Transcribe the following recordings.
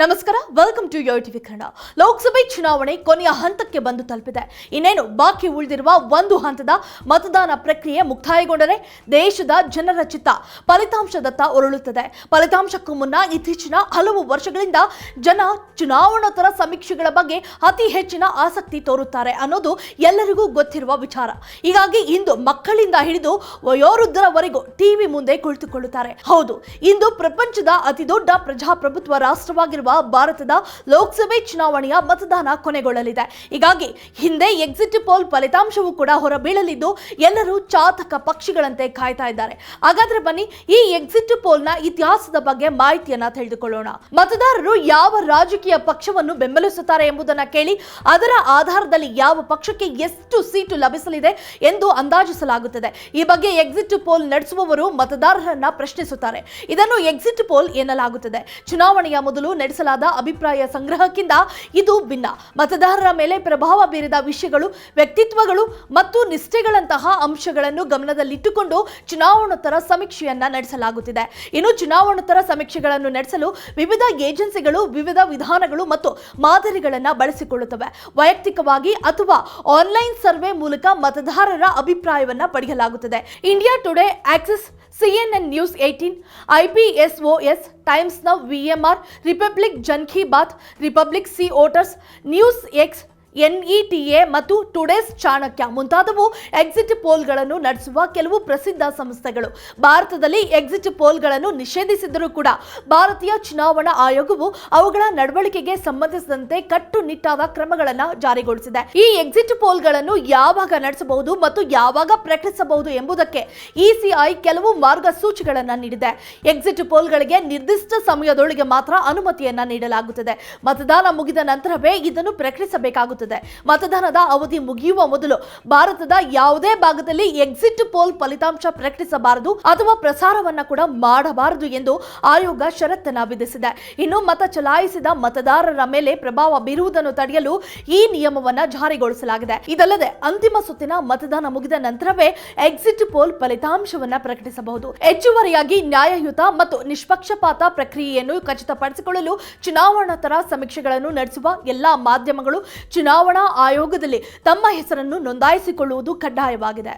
ನಮಸ್ಕಾರ welcome to your TV Kannada. ಲೋಕಸಭೆ ಚುನಾವಣೆ ಕೊನೆಯ ಹಂತಕ್ಕೆ ಬಂದು ತಲುಪಿದೆ. ಇನ್ನೇನು ಬಾಕಿ ಉಳಿದಿರುವ ಒಂದು ಹಂತದ ಮತದಾನ ಪ್ರಕ್ರಿಯೆ ಮುಕ್ತಾಯಗೊಂಡರೆ ದೇಶದ ಜನರ ಚಿತ್ತ ಫಲಿತಾಂಶದತ್ತ ಉರುಳುತ್ತದೆ. ಫಲಿತಾಂಶಕ್ಕೂ ಮುನ್ನ ಇತ್ತೀಚಿನ ಹಲವು ವರ್ಷಗಳಿಂದ ಜನ ಚುನಾವಣೋತ್ತರ ಸಮೀಕ್ಷೆಗಳ ಬಗ್ಗೆ ಅತಿ ಹೆಚ್ಚಿನ ಆಸಕ್ತಿ ತೋರುತ್ತಾರೆ ಅನ್ನೋದು ಎಲ್ಲರಿಗೂ ಗೊತ್ತಿರುವ ವಿಚಾರ. ಹೀಗಾಗಿ ಇಂದು ಮಕ್ಕಳಿಂದ ಹಿಡಿದು ವಯೋವೃದ್ಧರವರೆಗೂ ಟಿವಿ ಮುಂದೆ ಕುಳಿತುಕೊಳ್ಳುತ್ತಾರೆ. ಹೌದು, ಇಂದು ಪ್ರಪಂಚದ ಅತಿದೊಡ್ಡ ಪ್ರಜಾಪ್ರಭುತ್ವ ರಾಷ್ಟ್ರವಾಗಿರುವ ಭಾರತದ ಲೋಕಸಭೆ ಚುನಾವಣೆಯ ಮತದಾನ ಕೊನೆಗೊಳ್ಳಲಿದೆ. ಹೀಗಾಗಿ ಹಿಂದೆ ಎಕ್ಸಿಟ್ ಪೋಲ್ ಫಲಿತಾಂಶವೂ ಕೂಡ ಹೊರಬೀಳಲಿದ್ದು, ಎಲ್ಲರೂ ಚಾತಕ ಪಕ್ಷಿಗಳಂತೆ ಕಾಯ್ತಾ ಇದ್ದಾರೆ. ಹಾಗಾದ್ರೆ ಬನ್ನಿ, ಈ ಎಕ್ಸಿಟ್ ಪೋಲ್ನ ಇತಿಹಾಸದ ಬಗ್ಗೆ ಮಾಹಿತಿಯನ್ನ ತಿಳಿದುಕೊಳ್ಳೋಣ. ಮತದಾರರು ಯಾವ ರಾಜಕೀಯ ಪಕ್ಷವನ್ನು ಬೆಂಬಲಿಸುತ್ತಾರೆ ಎಂಬುದನ್ನ ಕೇಳಿ, ಅದರ ಆಧಾರದಲ್ಲಿ ಯಾವ ಪಕ್ಷಕ್ಕೆ ಎಷ್ಟು ಸೀಟು ಲಭಿಸಲಿದೆ ಎಂದು ಅಂದಾಜಿಸಲಾಗುತ್ತದೆ. ಈ ಬಗ್ಗೆ ಎಕ್ಸಿಟ್ ಪೋಲ್ ನಡೆಸುವವರು ಮತದಾರರನ್ನ ಪ್ರಶ್ನಿಸುತ್ತಾರೆ. ಇದನ್ನು ಎಕ್ಸಿಟ್ ಪೋಲ್ ಎನ್ನಲಾಗುತ್ತದೆ. ಚುನಾವಣೆಯ ಮೊದಲು ನಡೆಸಲಾದ ಅಭಿಪ್ರಾಯ ಸಂಗ್ರಹಕ್ಕಿಂತ ಇದು ಭಿನ್ನ. ಮತದಾರರ ಮೇಲೆ ಪ್ರಭಾವ ಬೀರಿದ ವಿಷಯಗಳು, ವ್ಯಕ್ತಿತ್ವಗಳು ಮತ್ತು ನಿಷ್ಠೆಗಳಂತಹ ಅಂಶಗಳನ್ನು ಗಮನದಲ್ಲಿಟ್ಟುಕೊಂಡು ಚುನಾವಣೋತ್ತರ ಸಮೀಕ್ಷೆಯನ್ನ ನಡೆಸಲಾಗುತ್ತಿದೆ. ಇನ್ನು ಚುನಾವಣೋತ್ತರ ಸಮೀಕ್ಷೆಗಳನ್ನು ನಡೆಸಲು ವಿವಿಧ ಏಜೆನ್ಸಿಗಳು, ವಿವಿಧ ವಿಧಾನಗಳು ಮತ್ತು ಮಾದರಿಗಳನ್ನು ಬಳಸಿಕೊಳ್ಳುತ್ತವೆ. ವೈಯಕ್ತಿಕವಾಗಿ ಅಥವಾ ಆನ್ಲೈನ್ ಸರ್ವೆ ಮೂಲಕ ಮತದಾರರ ಅಭಿಪ್ರಾಯವನ್ನು ಪಡೆಯಲಾಗುತ್ತದೆ. India Today Axis CNN News eighteen I P S O S Times Now V M R Republic Jan Ki Baat Republic C Voters News X NETA ಮತ್ತು ಟುಡೇಸ್ ಚಾಣಕ್ಯ ಮುಂತಾದವು ಎಕ್ಸಿಟ್ ಪೋಲ್ಗಳನ್ನು ನಡೆಸುವ ಕೆಲವು ಪ್ರಸಿದ್ಧ ಸಂಸ್ಥೆಗಳು. ಭಾರತದಲ್ಲಿ ಎಕ್ಸಿಟ್ ಪೋಲ್ಗಳನ್ನು ನಿಷೇಧಿಸಿದರೂ ಕೂಡ ಭಾರತೀಯ ಚುನಾವಣಾ ಆಯೋಗವು ಅವುಗಳ ನಡವಳಿಕೆಗೆ ಸಂಬಂಧಿಸಿದಂತೆ ಕಟ್ಟುನಿಟ್ಟಾದ ಕ್ರಮಗಳನ್ನು ಜಾರಿಗೊಳಿಸಿದೆ. ಈ ಎಕ್ಸಿಟ್ ಪೋಲ್ಗಳನ್ನು ಯಾವಾಗ ನಡೆಸಬಹುದು ಮತ್ತು ಯಾವಾಗ ಪ್ರಕಟಿಸಬಹುದು ಎಂಬುದಕ್ಕೆ ಇಸಿಐ ಕೆಲವು ಮಾರ್ಗಸೂಚಿಗಳನ್ನು ನೀಡಿದೆ. ಎಕ್ಸಿಟ್ ಪೋಲ್ಗಳಿಗೆ ನಿರ್ದಿಷ್ಟ ಸಮಯದೊಳಗೆ ಮಾತ್ರ ಅನುಮತಿಯನ್ನು ನೀಡಲಾಗುತ್ತದೆ. ಮತದಾನ ಮುಗಿದ ನಂತರವೇ ಇದನ್ನು ಪ್ರಕಟಿಸಬೇಕಾಗುತ್ತದೆ. ಮತದಾನದ ಅವಧಿ ಮುಗಿಯುವ ಮೊದಲು ಭಾರತದ ಯಾವುದೇ ಭಾಗದಲ್ಲಿ ಎಕ್ಸಿಟ್ ಪೋಲ್ ಫಲಿತಾಂಶ ಪ್ರಕಟಿಸಬಾರದು ಅಥವಾ ಪ್ರಸಾರವನ್ನ ಕೂಡ ಮಾಡಬಾರದು ಎಂದು ಆಯೋಗ ಷರತ್ತನ್ನ ವಿಧಿಸಿದೆ. ಇನ್ನು ಮತ ಚಲಾಯಿಸಿದ ಮತದಾರರ ಮೇಲೆ ಪ್ರಭಾವ ಬೀರುವುದನ್ನು ತಡೆಯಲು ಈ ನಿಯಮವನ್ನ ಜಾರಿಗೊಳಿಸಲಾಗಿದೆ. ಇದಲ್ಲದೆ ಅಂತಿಮ ಸುತ್ತಿನ ಮತದಾನ ಮುಗಿದ ನಂತರವೇ ಎಕ್ಸಿಟ್ ಪೋಲ್ ಫಲಿತಾಂಶವನ್ನ ಪ್ರಕಟಿಸಬಹುದು. ಹೆಚ್ಚುವರಿಯಾಗಿ ನ್ಯಾಯಯುತ ಮತ್ತು ನಿಷ್ಪಕ್ಷಪಾತ ಪ್ರಕ್ರಿಯೆಯನ್ನು ಖಚಿತಪಡಿಸಿಕೊಳ್ಳಲು ಚುನಾವಣೋತ್ತರ ಸಮೀಕ್ಷೆಗಳನ್ನು ನಡೆಸುವ ಎಲ್ಲಾ ಮಾಧ್ಯಮಗಳು ಚುನಾವಣಾ ಆಯೋಗದಲ್ಲಿ ತಮ್ಮ ಹೆಸರನ್ನು ನೋಂದಾಯಿಸಿಕೊಳ್ಳುವುದು ಕಡ್ಡಾಯವಾಗಿದೆ.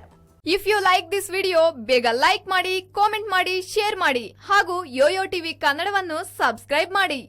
If you like this video ಬೇಗ ಲೈಕ್ ಮಾಡಿ ಕಾಮೆಂಟ್ ಮಾಡಿ ಶೇರ್ ಮಾಡಿ ಹಾಗೂ ಯೋಯೋ ಟಿವಿ ಕನ್ನಡವನ್ನು ಸಬ್ಸ್ಕ್ರೈಬ್ ಮಾಡಿ.